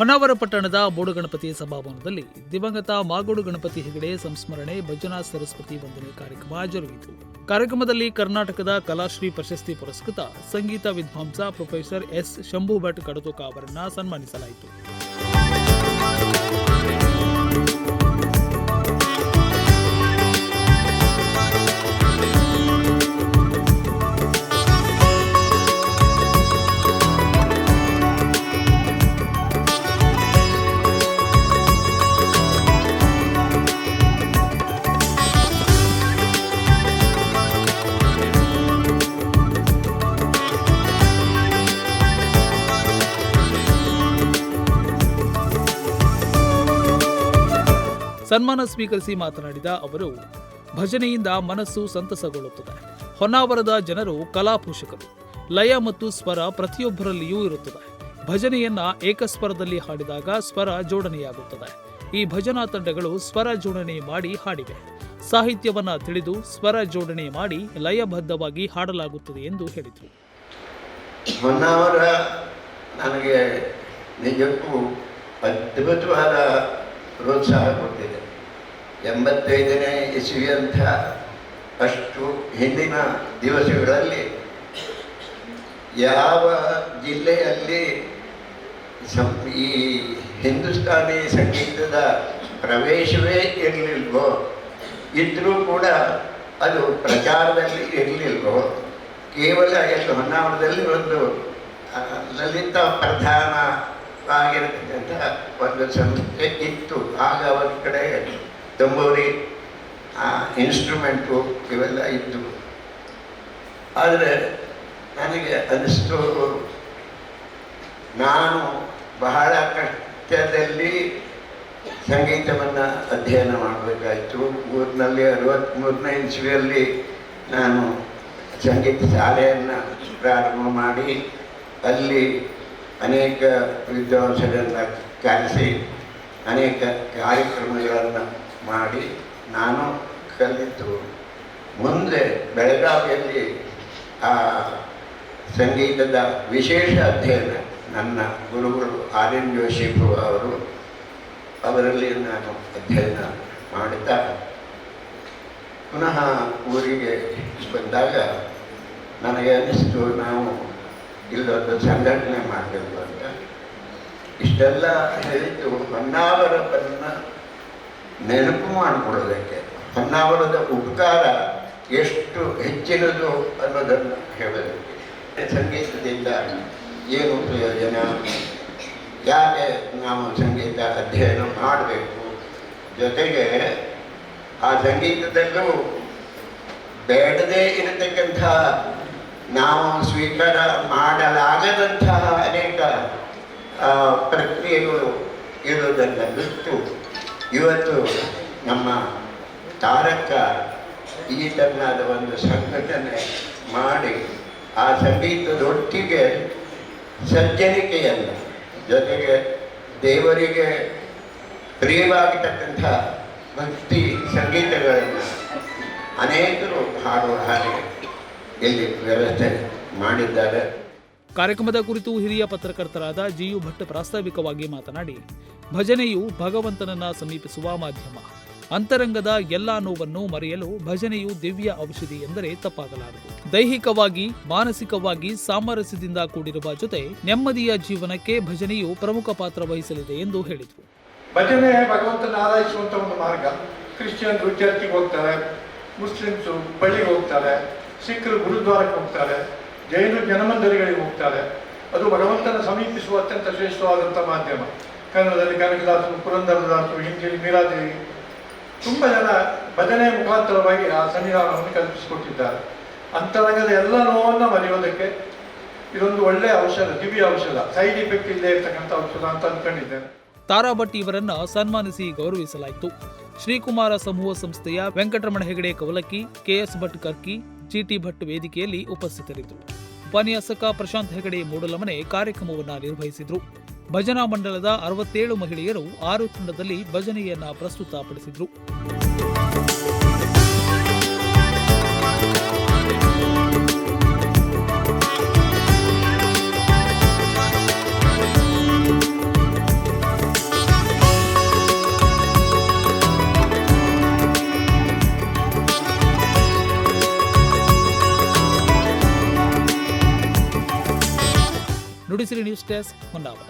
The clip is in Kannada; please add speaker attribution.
Speaker 1: ಹೊನ್ನಾವರ ಪಟ್ಟಣದ ಬೋಡುಗಣಪತಿ ಸಭಾಭವನದಲ್ಲಿ ದಿವಂಗತ ಮಾಗೋಡು ಗಣಪತಿ ಹೆಗಡೆ ಸಂಸ್ಮರಣೆ, ಭಜನಾ ಸರಸ್ವತಿ ವಂದನೆ ಕಾರ್ಯಕ್ರಮ ಜರುಗಿತು. ಕಾರ್ಯಕ್ರಮದಲ್ಲಿ ಕರ್ನಾಟಕದ ಕಲಾಶ್ರೀ ಪ್ರಶಸ್ತಿ ಪುರಸ್ಕೃತ ಸಂಗೀತ ವಿದ್ವಾಂಸ ಪ್ರೊಫೆಸರ್ ಎಸ್. ಶಂಭು ಭಟ್ ಕಡತೋಕ ಅವರನ್ನ ಸನ್ಮಾನಿಸಲಾಯಿತು. ಸನ್ಮಾನ ಸ್ವೀಕರಿಸಿ ಮಾತನಾಡಿದ ಅವರು, ಭಜನೆಯಿಂದ ಮನಸ್ಸು ಸಂತಸಗೊಳ್ಳುತ್ತದೆ. ಹೊನ್ನಾವರದ ಜನರು ಕಲಾಪೋಷಕರು ಲಯ ಮತ್ತು ಸ್ವರ ಪ್ರತಿಯೊಬ್ಬರಲ್ಲಿಯೂ ಇರುತ್ತದೆ. ಭಜನೆಯನ್ನ ಏಕಸ್ವರದಲ್ಲಿ ಹಾಡಿದಾಗ ಸ್ವರ ಜೋಡಣೆಯಾಗುತ್ತದೆ. ಈ ಭಜನಾ ತಂಡಗಳು ಸ್ವರ ಜೋಡಣೆ ಮಾಡಿ ಹಾಡಿವೆ. ಸಾಹಿತ್ಯವನ್ನ ತಿಳಿದು ಸ್ವರ ಜೋಡಣೆ ಮಾಡಿ ಲಯಬದ್ಧವಾಗಿ ಹಾಡಲಾಗುತ್ತದೆ ಎಂದು ಹೇಳಿದರು.
Speaker 2: ನನಗೆ ನಿಜಕ್ಕೂ ಅದ್ಭುತವಾದ ಪ್ರೋತ್ಸಾಹ ಕೊಟ್ಟಿದೆ. ಎಂಬತ್ತೈದನೇ ಇಸವಿಯಂಥ ಅಷ್ಟು ಹಿಂದಿನ ದಿವಸಗಳಲ್ಲಿ ಯಾವ ಜಿಲ್ಲೆಯಲ್ಲಿ ಸಂ, ಈ ಹಿಂದೂಸ್ತಾನಿ ಸಂಗೀತದ ಪ್ರವೇಶವೇ ಇರಲಿಲ್ವೋ ಇದ್ದರೂ ಕೂಡ ಅದು ಪ್ರಚಾರದಲ್ಲಿ ಇರಲಿಲ್ವೋ, ಕೇವಲ ಎಷ್ಟು ಹೊನ್ನಾವರದಲ್ಲಿ ಒಂದು ಲಲಿತ ಲಲಿತ ಪ್ರಧಾನವಾಗಿರತಕ್ಕಂಥ ಒಂದು ಸಂಸ್ಥೆ ಇತ್ತು. ಆಗ ಅವರ ಕಡೆ ತಂಬೂರಿ ಇನ್ಸ್ಟ್ರೂಮೆಂಟು ಇವೆಲ್ಲ ಇತ್ತು ಆದರೆ ನನಗೆ ಅನಿಸ್ತು, ನಾನು ಬಹಳ ಕಷ್ಟದಲ್ಲಿ ಸಂಗೀತವನ್ನು ಅಧ್ಯಯನ ಮಾಡಬೇಕಾಯಿತು. ಊರಿನಲ್ಲಿ ಅರವತ್ತ್ಮೂರನೇ ಇಸ್ವಿಯಲ್ಲಿ ನಾನು ಸಂಗೀತ ಶಾಲೆಯನ್ನು ಪ್ರಾರಂಭ ಮಾಡಿ, ಅಲ್ಲಿ ಅನೇಕ ವಿದ್ವಾಂಸರನ್ನು ಕರೆಸಿ ಅನೇಕ ಕಾರ್ಯಕ್ರಮಗಳನ್ನು ಮಾಡಿ ನಾನು ಕಲಿತು. ಮುಂದೆ ಬೆಳಗಾವಿಯಲ್ಲಿ ಆ ಸಂಗೀತದ ವಿಶೇಷ ಅಧ್ಯಯನ ನನ್ನ ಗುರುಗಳು ಆರ್ ಎನ್ ಅವರು, ಅವರಲ್ಲಿ ನಾನು ಅಧ್ಯಯನ ಮಾಡುತ್ತಾ ಪುನಃ ಊರಿಗೆ ಬಂದಾಗ ನನಗೆ ಅನ್ನಿಸ್ತು ನಾವು ಇಲ್ಲೊಂದು ಸಂಘಟನೆ ಮಾಡಬೇಕು ಅಂತ. ಇಷ್ಟೆಲ್ಲ ಹೇಳಿದ್ದು ಹೊನ್ನಾವರವನ್ನು ನೆನಪು ಮಾಡಿಕೊಡೋದಕ್ಕೆ, ಹೊನ್ನಾವರದ ಉಪಕಾರ ಎಷ್ಟು ಹೆಚ್ಚಿನದು ಅನ್ನೋದನ್ನು ಹೇಳೋದಕ್ಕೆ. ಸಂಗೀತದಿಂದ ಏನು ಪ್ರಯೋಜನ? ಯಾಕೆ ನಾವು ಸಂಗೀತ ಅಧ್ಯಯನ ಮಾಡಬೇಕು? ಜೊತೆಗೆ ಆ ಸಂಗೀತದಲ್ಲೂ ಬೇಡದೇ ಇರತಕ್ಕಂಥ ನಾವು ಸ್ವೀಕಾರ ಮಾಡಲಾಗದಂತಹ ಅನೇಕ ಪ್ರಕ್ರಿಯೆಗಳು ಇರುವುದನ್ನು ಬಿಟ್ಟು ಇವತ್ತು ನಮ್ಮ ತಾರಕ ಈ ತರನಾದ ಒಂದು ಸಂಘಟನೆ ಮಾಡಿ ಆ ಸಂಗೀತದೊಟ್ಟಿಗೆ ಸಜ್ಜನಿಕೆಯನ್ನು ಜೊತೆಗೆ ದೇವರಿಗೆ ಪ್ರಿಯವಾಗಿರ್ತಕ್ಕಂಥ ಭಕ್ತಿ ಸಂಗೀತಗಳನ್ನು ಅನೇಕರು ಹಾಡುವ ಹಾಗೆ ಇಲ್ಲಿ ವ್ಯವಸ್ಥೆ ಮಾಡಿದ್ದಾರೆ.
Speaker 1: ಕಾರ್ಯಕ್ರಮದ ಕುರಿತು ಹಿರಿಯ ಪತ್ರಕರ್ತರಾದ ಜಿಯು ಭಟ್ ಪ್ರಾಸ್ತಾವಿಕವಾಗಿ ಮಾತನಾಡಿ ಭಜನೆಯು ಭಗವಂತನನ್ನ ಸಮೀಪಿಸುವ ಮಾಧ್ಯಮ. ಅಂತರಂಗದ ಎಲ್ಲಾ ನೋವನ್ನು ಮರೆಯಲು ಭಜನೆಯು ದಿವ್ಯ ಔಷಧಿ ಎಂದರೆ ತಪ್ಪಾಗಲಾರದು. ದೈಹಿಕವಾಗಿ ಮಾನಸಿಕವಾಗಿ ಸಾಮರಸ್ಯದಿಂದ ಕೂಡಿರುವ ಜೊತೆ ನೆಮ್ಮದಿಯ ಜೀವನಕ್ಕೆ ಭಜನೆಯು ಪ್ರಮುಖ ಪಾತ್ರ ವಹಿಸಲಿದೆ ಎಂದು ಹೇಳಿದರು.
Speaker 3: ಭಜನೆ ಭಗವಂತನ ಒಂದು ಮಾರ್ಗ. ಕ್ರಿಶ್ಚಿಯನ್ ಚರ್ಚಿಗೆ ಹೋಗ್ತಾರೆ ಮುಸ್ಲಿಮ್ಸು ಬಳ್ಳಿಗೆ ಹೋಗ್ತಾರೆ. ಸಿಖ್ರು ಗುರುದ್ವಾರಕ್ಕೆ ಹೋಗ್ತಾರೆ ಜೈನರು ಜನಮಂದಿರಗಳಿಗೆ ಹೋಗ್ತಾರೆ. ಅದು ಭಗವಂತನ ಸಮೀಪಿಸುವ ಅತ್ಯಂತ ಶ್ರೇಷ್ಠವಾದಂಥ ಮಾಧ್ಯಮ. ಕನ್ನಡದಲ್ಲಿ ಕನಕದಾಸರು, ಪುರಂದರದಾಸರು, ಹಿಂದಿಯಲ್ಲಿ ಮೀರಾದೇವಿ. ತುಂಬ ಜನ ಭಜನೆ ಮುಖಾಂತರವಾಗಿ ಆ ಸನ್ನಿಧಾನವನ್ನು ಕಲ್ಪಿಸಿಕೊಟ್ಟಿದ್ದಾರೆ. ಅಂತರಂಗದ ಎಲ್ಲ ನೋವನ್ನು ಮರೆಯೋದಕ್ಕೆ ಇದೊಂದು ಒಳ್ಳೆಯ ಔಷಧ, ದಿವ್ಯ ಔಷಧ. ಸೈಡ್ ಇಫೆಕ್ಟ್ ಇಲ್ಲದೆ ಇರತಕ್ಕಂಥ ಔಷಧ ಅಂತ ಅಂದ್ಕೊಂಡಿದ್ದೇನೆ
Speaker 1: ತಾರಾಭಟ್ ಇವರನ್ನ ಸನ್ಮಾನಿಸಿ ಗೌರವಿಸಲಾಯಿತು. ಶ್ರೀಕುಮಾರ ಸಮೂಹ ಸಂಸ್ಥೆಯ ವೆಂಕಟರಮಣ ಹೆಗಡೆ, ಕವಲಕ್ಕಿ ಕೆಎಸ್ ಭಟ್ ಕರ್ಕಿ ಜಿಟಿ ಭಟ್ ವೇದಿಕೆಯಲ್ಲಿ ಉಪಸ್ಥಿತರಿದ್ದರು. ಉಪನ್ಯಾಸಕ ಪ್ರಶಾಂತ್ ಹೆಗಡೆ ಮೂಡಲಮನೆ ಕಾರ್ಯಕ್ರಮವನ್ನು ನಿರ್ವಹಿಸಿದರು. ಭಜನಾ ಮಂಡಲದ ಅರವತ್ತೇಳು ಮಹಿಳೆಯರು ಆರು ತಂಡದಲ್ಲಿ ಭಜನೆಯನ್ನ ಪ್ರಸ್ತುತಪಡಿಸಿದ್ರು. News desk കൊണ്ടാവട